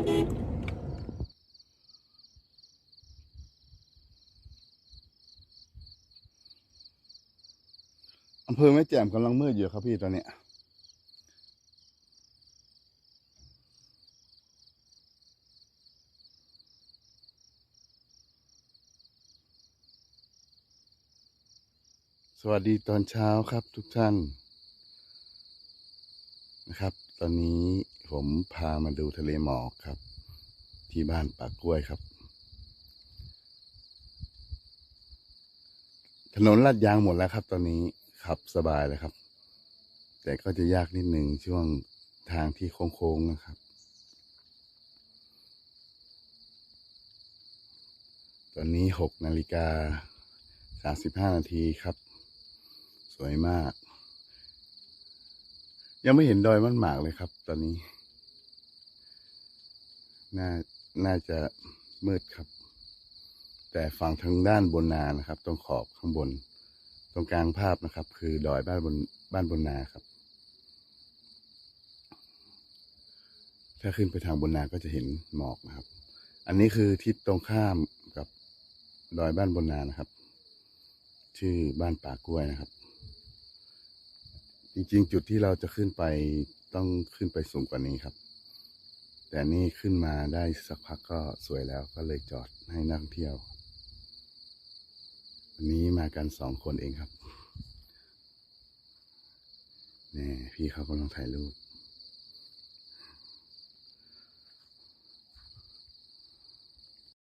อำเภอแม่แจ่มกำลังมืดอยู่ครับพี่ตอนเนี้ยสวัสดีตอนเช้าครับทุกท่านนะครับ ตอนนี้ผมพามาดูทะเลหมอกครับ ที่บ้านปากกล้วยครับ ถนนลาดยางหมดแล้วครับ ตอนนี้ขับสบายเลยครับ แต่ก็จะยากนิดหนึ่งช่วงทางที่โค้งๆนะครับ ตอนนี้หกนาฬิกาสามสิบห้านาทีครับ สวยมาก ยังไม่เห็นดอยมันหมากเลยครับ ตอนนี้ น่า น่าจะมืดครับ แต่ฝั่งทางด้านบนนานะครับ ตรงขอบข้างบน ตรงกลางภาพนะครับ คือดอยบ้านบนบ้านบนนาครับ ถ้าขึ้นไปทางบนนาก็จะเห็นหมอกนะครับ อันนี้คือทิศตรงข้ามกับดอยบ้านบนนานะครับ ชื่อบ้านป่ากล้วยนะครับ ริง ๆ จุดที่เราจะขึ้นไปต้องขึ้นไปสูงกว่านี้ครับ แต่นี่ขึ้นมาได้สักพักก็สวยแล้วก็เลยจอดให้นักท่องเที่ยว วันนี้มากันสองคนเองครับนี่พี่เขากำลังถ่ายรูป